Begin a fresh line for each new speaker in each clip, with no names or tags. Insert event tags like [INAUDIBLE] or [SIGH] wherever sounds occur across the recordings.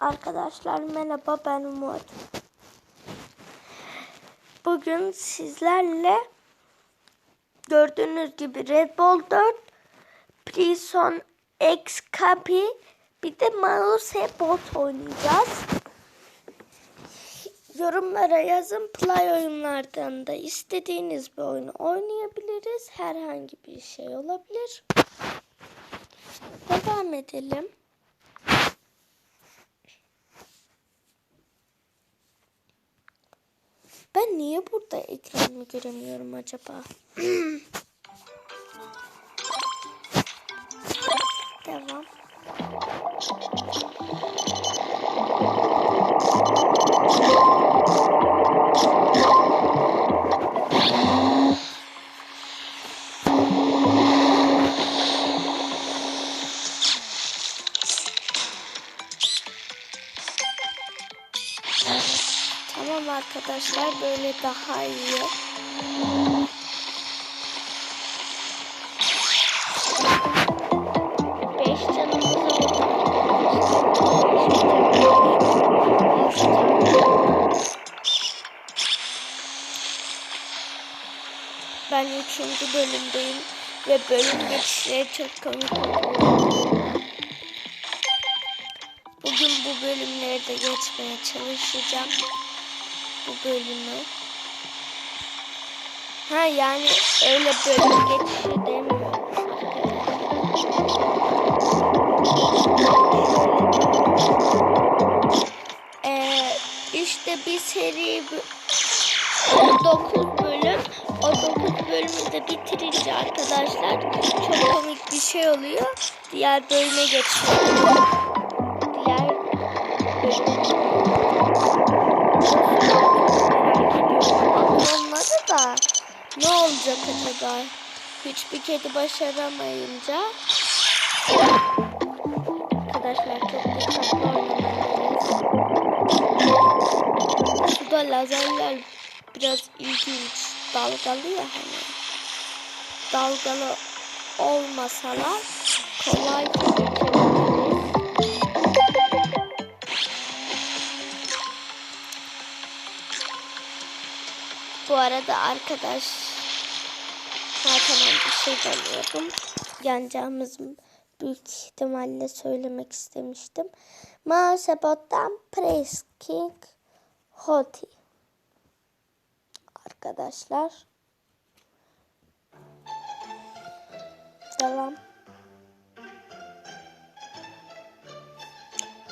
Arkadaşlar merhaba ben Umut. Bugün sizlerle gördüğünüz gibi Red Bull 4, Prison X Copy bir de Mouse Bot oynayacağız. Yorumlara yazın play oyunlardan da istediğiniz bir oyunu oynayabiliriz. Herhangi bir şey olabilir. Devam edelim. Ben niye burada ekranımı göremiyorum acaba? [CLEARS THROAT] Devam. Böyle daha iyi. Ben üçüncü bölümdeyim ve bölüm geçişleri çok komik. Bugün bu bölümleri de geçmeye çalışacağım. Bu bölümü. Ha yani öyle bölüm geçişi demiyorum. Ee, işte bir seri 9 bölüm. O 9 bölümü de bitirince arkadaşlar çok komik bir şey oluyor. Diğer bölüme geçiyorum. Diğer olmadı olacak acaba? Hiçbir kedi başaramayınca arkadaşlar çok dikkatli oynamalıyız. Suda lazerler biraz ilginç dalgalı ya hani. Dalgalı olmasalar kolay. Bu arada arkadaş zaten bir şey demiyorum. Yanacağımız büyük ihtimalle söylemek istemiştim. Mousebot'tan Press King Hoti. Arkadaşlar. Devam.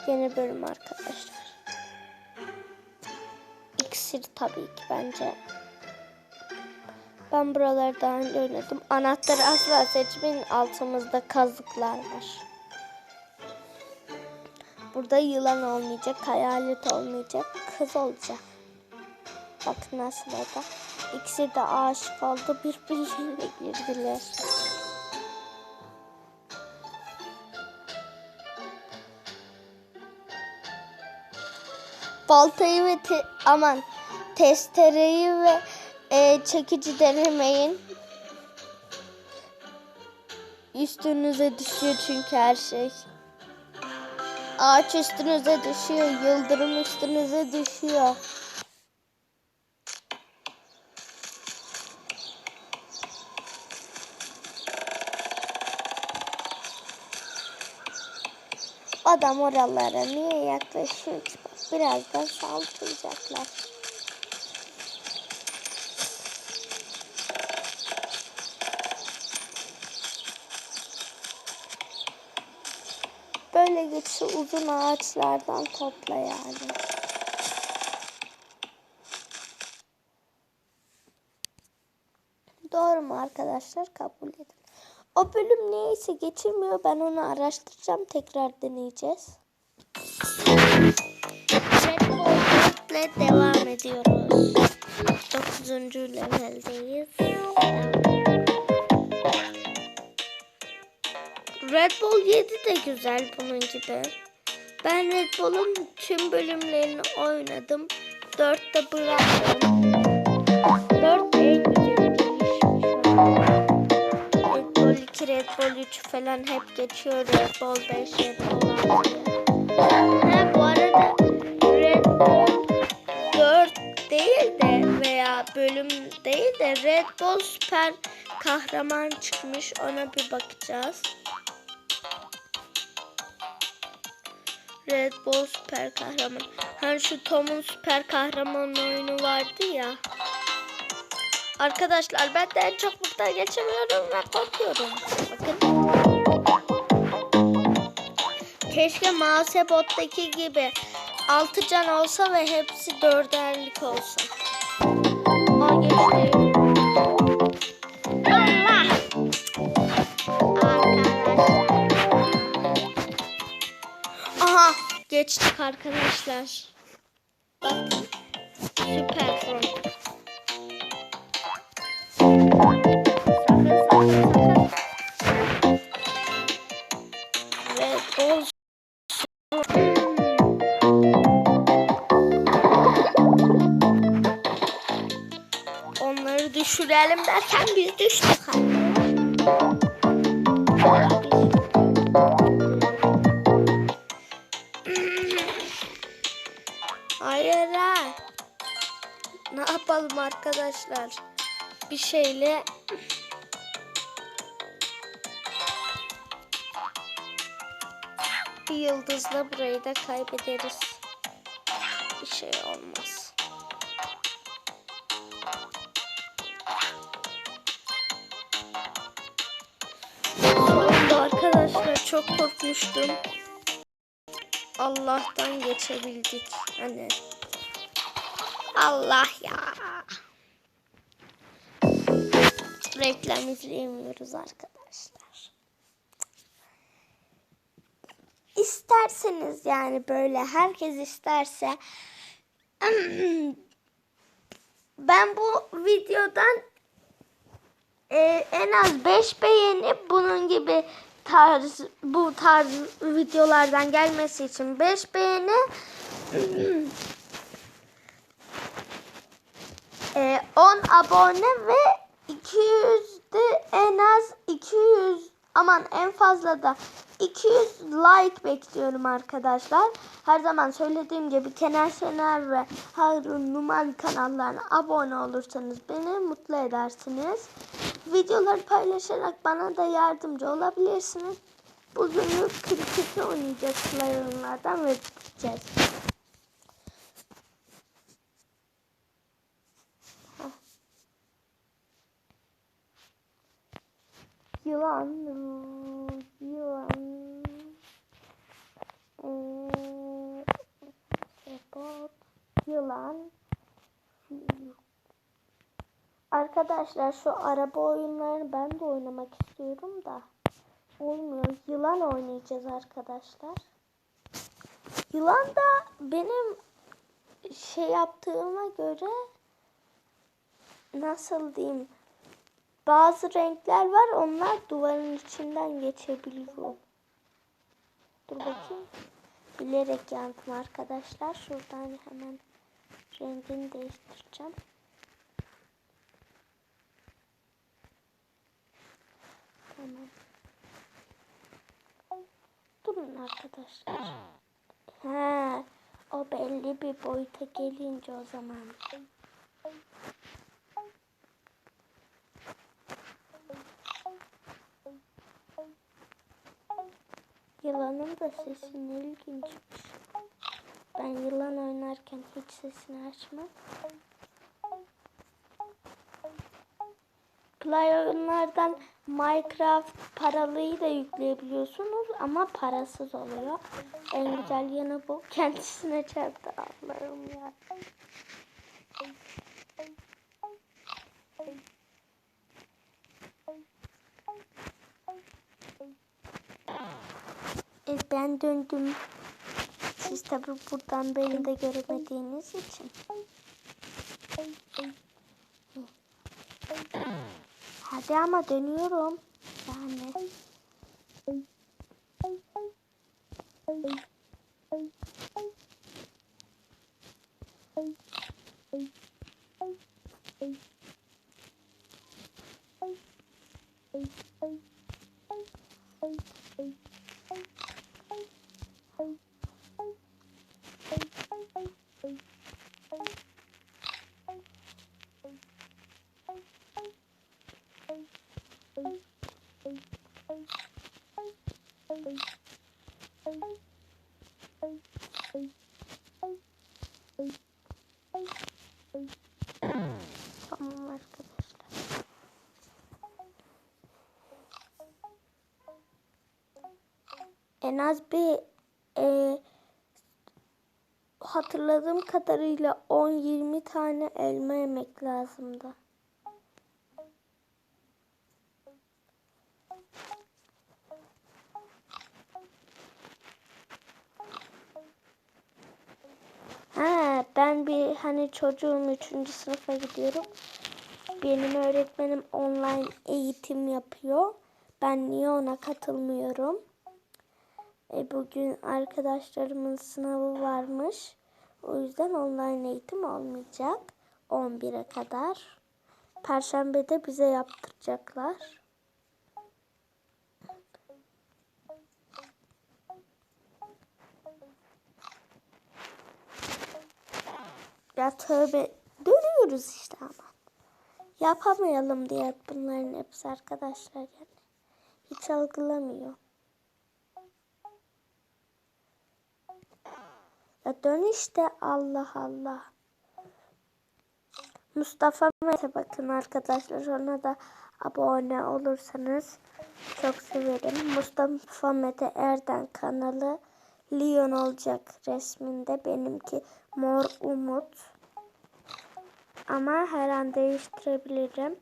Yeni bölüm arkadaşlar. İksir tabii ki bence. Ben önce oynadım. Anahtarı asla seçmeyin. Altımızda kazıklar var. Burada yılan olmayacak, hayalet olmayacak, kız olacak. Bakın nasıl orada. İkisi de aşık oldu. Birbirine girdiler. Baltayı ve te- aman testereyi ve e, çekici denemeyin. Üstünüze düşüyor çünkü her şey. Ağaç üstünüze düşüyor, yıldırım üstünüze düşüyor. Adam oralara niye yaklaşıyor ki? Birazdan saldıracaklar. Böyle geçişi uzun ağaçlardan topla yani. Doğru mu arkadaşlar? Kabul edin. O bölüm neyse geçirmiyor. Ben onu araştıracağım. Tekrar deneyeceğiz. Devam ediyoruz. 9. leveldeyiz. Red Bull 7 de güzel bunun gibi. Ben Red Bull'un tüm bölümlerini oynadım. 4'te bıraktım. 4 en değişmiş. Red Bull 2, Red Bull 3 falan hep geçiyor. Red Bull 5, Red Bull 6. Ha bu arada 4 değil de veya bölüm değil de Red Bull süper kahraman çıkmış. Ona bir bakacağız. Red Bull süper kahraman. Hani şu Tom'un süper kahraman oyunu vardı ya. Arkadaşlar ben de en çok buradan geçemiyorum ve korkuyorum. Bakın. Keşke Mouse Bot'taki gibi 6 can olsa ve hepsi dörderlik olsa. Aa geçti. Arkadaşlar. Bakın. Süper bol Onları düşürelim derken biz düştük. Hayır yapalım arkadaşlar? Bir şeyle bir yıldızla burayı da kaybederiz. Bir şey olmaz. Sonunda arkadaşlar çok korkmuştum. Allah'tan geçebildik. Hani Allah ya. Reklam izleyemiyoruz arkadaşlar. İsterseniz yani böyle herkes isterse [CLEARS THROAT] ben bu videodan e, en az 5 beğeni bunun gibi tarz bu tarz videolardan gelmesi için 5 beğeni [CLEARS THROAT] e, 10 abone ve 200 de en az 200 aman en fazla da 200 like bekliyorum arkadaşlar. Her zaman söylediğim gibi Kenan Şener ve Harun Numan kanallarına abone olursanız beni mutlu edersiniz. Videoları paylaşarak bana da yardımcı olabilirsiniz. Bugünlük kriketi oynayacağız oyunlardan ve biteceğiz. Yılan, yılan, eee, sepot, yılan. Arkadaşlar şu araba oyunlarını ben de oynamak istiyorum da olmuyor. Yılan oynayacağız arkadaşlar. Yılan da benim şey yaptığıma göre nasıl diyeyim bazı renkler var onlar duvarın içinden geçebiliyor. Dur bakayım. Bilerek yandım arkadaşlar. Şuradan hemen rengini değiştireceğim. Tamam. Durun arkadaşlar. He, o belli bir boyuta gelince o zaman. Yılanın da sesini ilginçmiş. Ben yılan oynarken hiç sesini açmam. Play oyunlardan Minecraft paralıyı da yükleyebiliyorsunuz ama parasız oluyor. En güzel yanı bu. Kendisine çarptı Allah'ım ya. Hayır ben döndüm. Siz tabi buradan beni de göremediğiniz için. Hadi ama dönüyorum. Yani. En az bir e, hatırladığım kadarıyla 10-20 tane elma yemek lazımdı. Ben bir hani çocuğum 3. sınıfa gidiyorum. Benim öğretmenim online eğitim yapıyor. Ben niye ona katılmıyorum? E, bugün arkadaşlarımın sınavı varmış. O yüzden online eğitim olmayacak. 11'e kadar. Perşembe de bize yaptıracaklar. Ya tövbe dönüyoruz işte ama. Yapamayalım diye bunların hepsi arkadaşlar yani. Hiç algılamıyor. Ya dön işte Allah Allah. Mustafa Mete bakın arkadaşlar ona da abone olursanız çok severim. Mustafa Mete Erden kanalı Leon olacak resminde benimki Mor Umut. Ama her an değiştirebilirim.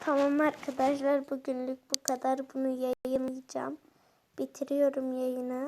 Tamam arkadaşlar bugünlük bu kadar. Bunu yayınlayacağım. Bitiriyorum yayını.